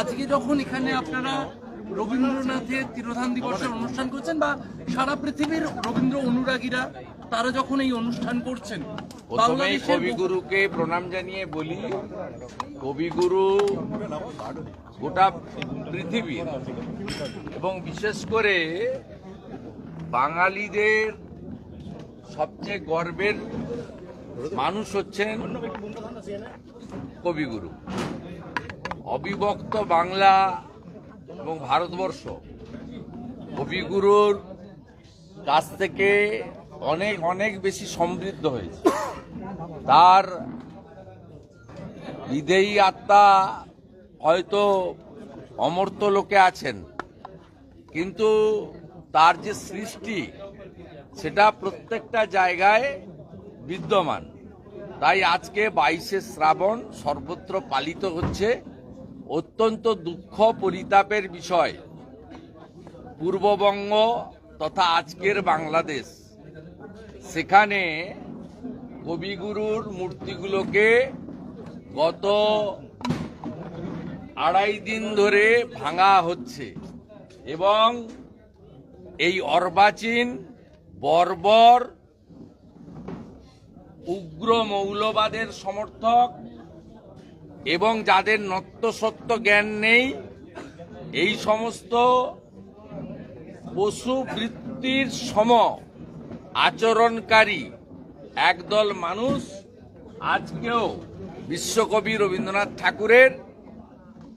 আজকে যখন এখানে আপনারা রবীন্দ্রনাথের তিরোধান দিবসের অনুষ্ঠান করছেন বা সারা পৃথিবীর রবীন্দ্র অনুরাগীরা তারা যখন এই অনুষ্ঠান করছেন কবিগুরুকে প্রণাম জানিয়ে বলি কবিগুরু গোটা পৃথিবীর এবং বিশেষ করে বাঙালিদের সবচেয়ে গর্বের মানুষ হচ্ছেন কবিগুরু। অবিভক্ত বাংলা এবং ভারতবর্ষ। কবিগুরুর কাছ থেকে অনেক অনেক বেশি সমৃদ্ধ হয়েছে। তার বিদেয়ী আত্মা হয়তো অমর্ত্য লোকে আছেন, কিন্তু তার যে সৃষ্টি, সেটা প্রত্যেকটা জায়গায় বিদ্যমান। তাই আজকে বাইশে শ্রাবণ সর্বত্র পালিত হচ্ছে। অত্যন্ত দুঃখ পরিতাপের বিষয়। পূর্ববঙ্গ তথা আজকের বাংলাদেশ। সেখানে কবিগুরুর মূর্তিগুলোকে গত আড়াই দিন ধরে ভাঙা হচ্ছে এবং এই অর্বাচীন, বর্বর, উগ্র মৌলবাদের সমর্থক এবং যাদের নত্যসত্য জ্ঞান নেই, এই সমস্ত পশু বৃত্তির সম আচরণকারী একদল মানুষ আজকেও বিশ্বকবি রবীন্দ্রনাথ ঠাকুরের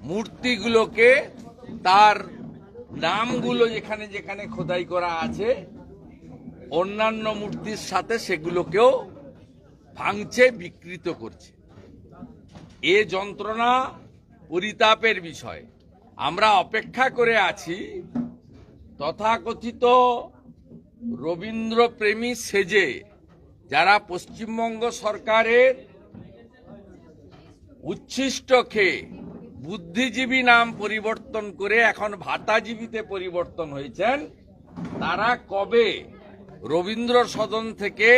মূর্তিগুলোকে তার নামগুলো যেখানে যেখানে খোদাই করা আছে, অন্যান্য মূর্তির সাথে সেগুলোকেও ভাঙছে বিকৃত করছে। এ যন্ত্রণা পরিতাপের বিষয়। আমরা অপেক্ষা করে আছি তথাকথিত রবীন্দ্রপ্রেমী সেজে, যারা পশ্চিমবঙ্গ সরকারের উচ্ছিষ্ট খেয়ে বুদ্ধিজীবী নাম পরিবর্তন করে এখন ভাতাজীবীতে পরিবর্তন হয়েছেন, তারা কবে রবীন্দ্র সদন থেকে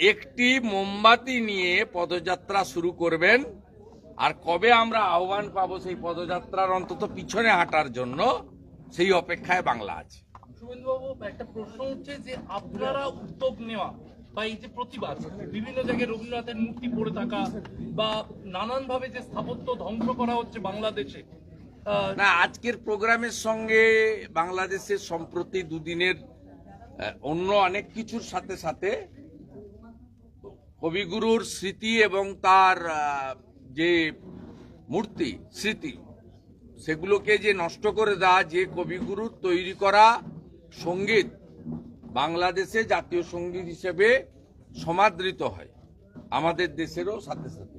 একটি মোমবাতি নিয়ে পদযাত্রা শুরু করবেন। আর কবে আমরা আহ্বান পাবো সেই পদযাত্রার অন্তত পিছনে হাঁটার জন্য সেই অপেক্ষায় বাংলা আছে। শুভেন্দুবাবু একটা প্রশ্ন হচ্ছে যে আপনারা উদ্যোগ নেওয়া বা এই যে প্রতিবাদ বিভিন্ন জায়গায় রবীন্দ্রনাথের মূর্তি পড়ে থাকা বা নানানভাবে যে স্থাপত্য ধ্বংস করা হচ্ছে বাংলাদেশে না আজকের প্রোগ্রামের সঙ্গে বাংলাদেশের সম্প্রতি দুদিনের অন্য অনেক কিছুর সাথে সাথে কবিগুরুর স্মৃতি এবং তার যে মূর্তি, স্মৃতি, সেগুলোকে যে নষ্ট করে দেওয়া, যে কবিগুরুর তৈরি করা সংগীত বাংলাদেশে জাতীয় সংগীত হিসেবে সমাদৃত হয়, আমাদের দেশেরও সাথে সাথে।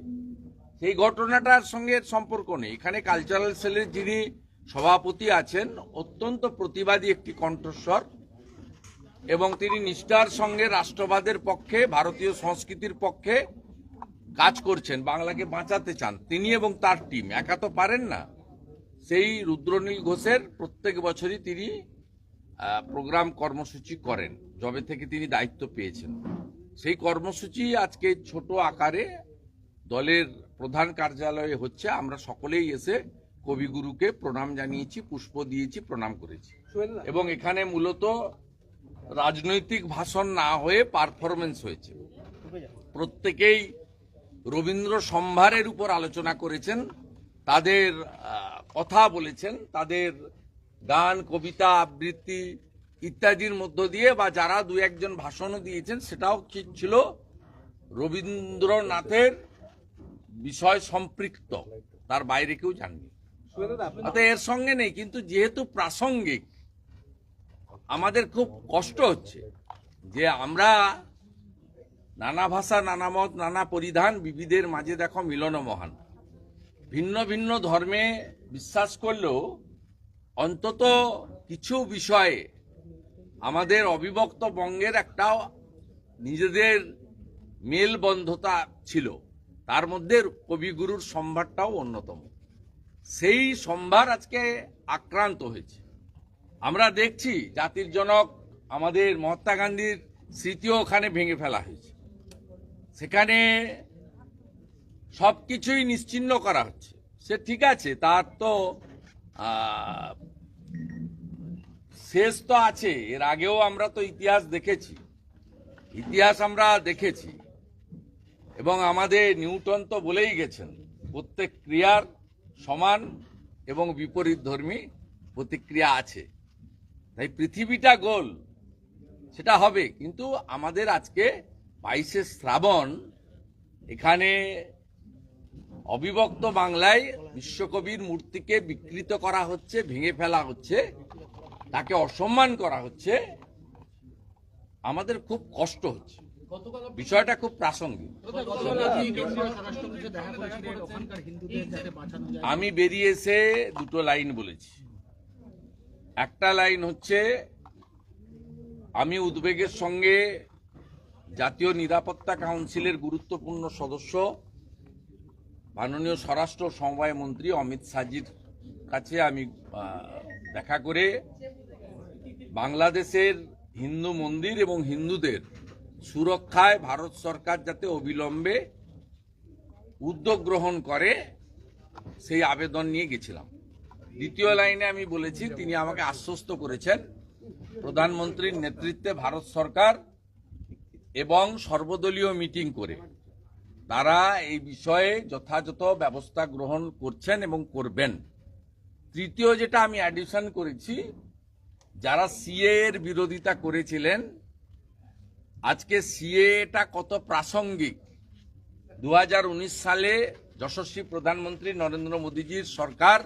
সেই ঘটনাটার সঙ্গে সম্পর্ক নেই। এখানে কালচারাল সেলের যিনি সভাপতি আছেন, অত্যন্ত প্রতিবাদী একটি কণ্ঠস্বর এবং তিনি নিষ্ঠার সঙ্গে রাষ্ট্রবাদের পক্ষে ভারতীয় সংস্কৃতির পক্ষে কাজ করছেন বাংলাকে বাঁচাতে চান। তিনি এবং তার টিম একা তো পারেন না। সেই রুদ্রনীল ঘোষের প্রত্যেক বছরই তিনি প্রোগ্রাম কর্মসূচি করেন যবে থেকে তিনি দায়িত্ব পেয়েছেন। সেই কর্মসূচি আজকে ছোট আকারে দলের প্রধান কার্যালয়ে হচ্ছে। আমরা সকলেই এসে কবিগুরুকে প্রণাম জানিয়েছি পুষ্প দিয়েছি প্রণাম করেছি। এবং এখানে মূলত রাজনৈতিক ভাষণ না হয়ে পারফরমেন্স হয়েছে। প্রত্যেকেই রবীন্দ্র সম্ভারের উপর আলোচনা করেছেন তাদের কথা বলেছেন তাদের গান কবিতা আবৃত্তি ইত্যাদির মধ্য দিয়ে বা যারা দু একজন ভাষণও দিয়েছেন সেটাও ঠিক ছিল। রবীন্দ্রনাথের বিষয় সম্পৃক্ত তার বাইরে কেউ জাননি এর সঙ্গে নেই কিন্তু যেহেতু প্রাসঙ্গিক আমাদের খুব কষ্ট হচ্ছে যে আমরা নানা ভাষা, নানা মত, নানা পরিধান বিবিধের মাঝে দেখো মিলন মহান। ভিন্ন ভিন্ন ধর্মে বিশ্বাস করলেও অন্তত কিছু বিষয়ে আমাদের অবিভক্ত বঙ্গের একটা নিজেদের মেলবন্ধতা ছিল। তার মধ্যে কবিগুরুর সম্ভারটাও অন্যতম। সেই সম্ভার আজকে আক্রান্ত হয়েছে। আমরা দেখছি জাতির জনক আমাদের মহাত্মা গান্ধীর স্মৃতিও ওখানে ভেঙে ফেলা হয়েছে। সেখানে সবকিছুই নিশ্চিন্ন করা হচ্ছে। সে ঠিক আছে, তার তো শেষ তো আছে, এর আগেও আমরা তো ইতিহাস দেখেছি। ইতিহাস আমরা দেখেছি। এবং আমাদের নিউটন তো বলেই গেছেন, প্রত্যেক ক্রিয়ার সমান এবং বিপরীত ধর্মী প্রতিক্রিয়া আছে। তাই পৃথিবীটা গোল। সেটা হবে। কিন্তু আমাদের আজকে বাইশে শ্রাবণ, এখানে অবিভক্ত বাংলায় বিশ্বকবির মূর্তিকে বিকৃত করা হচ্ছে, ভেঙে ফেলা হচ্ছে, তাকে অসম্মান করা হচ্ছে। আমাদের খুব কষ্ট হচ্ছে। বিষয়টা খুব প্রাসঙ্গিক। আমি বেরিয়ে এসে দুটো লাইন বলেছি। একটা লাইন হচ্ছে, আমি উদ্বেগের সঙ্গে জাতীয় নিরাপত্তা কাউন্সিলের গুরুত্বপূর্ণ সদস্য, মাননীয় স্বরাষ্ট্র সমবায় মন্ত্রী অমিত শাহজির কাছে আমি দেখা করে বাংলাদেশের হিন্দু মন্দির এবং হিন্দুদের সুরক্ষায় ভারত সরকার যাতে অবিলম্বে উদ্যোগ গ্রহণ করে, সেই আবেদন নিয়ে গেছিলাম। দ্বিতীয় লাইনে আমি বলেছি, তিনি আমাকে আশ্বস্ত করেছেন, প্রধানমন্ত্রীর নেতৃত্বে ভারত সরকার এবং সর্বদলীয় মিটিং করে তারা এই বিষয়ে যথাযথ ব্যবস্থা গ্রহণ করছেন এবং করবেন। তৃতীয় যেটা আমি অ্যাডিশন করেছি, যারা সিএ এর বিরোধিতা করেছিলেন, আজকে সিএটা কত প্রাসঙ্গিক। দু হাজার উনিশ সালে যশস্বী প্রধানমন্ত্রী নরেন্দ্র মোদীজির সরকার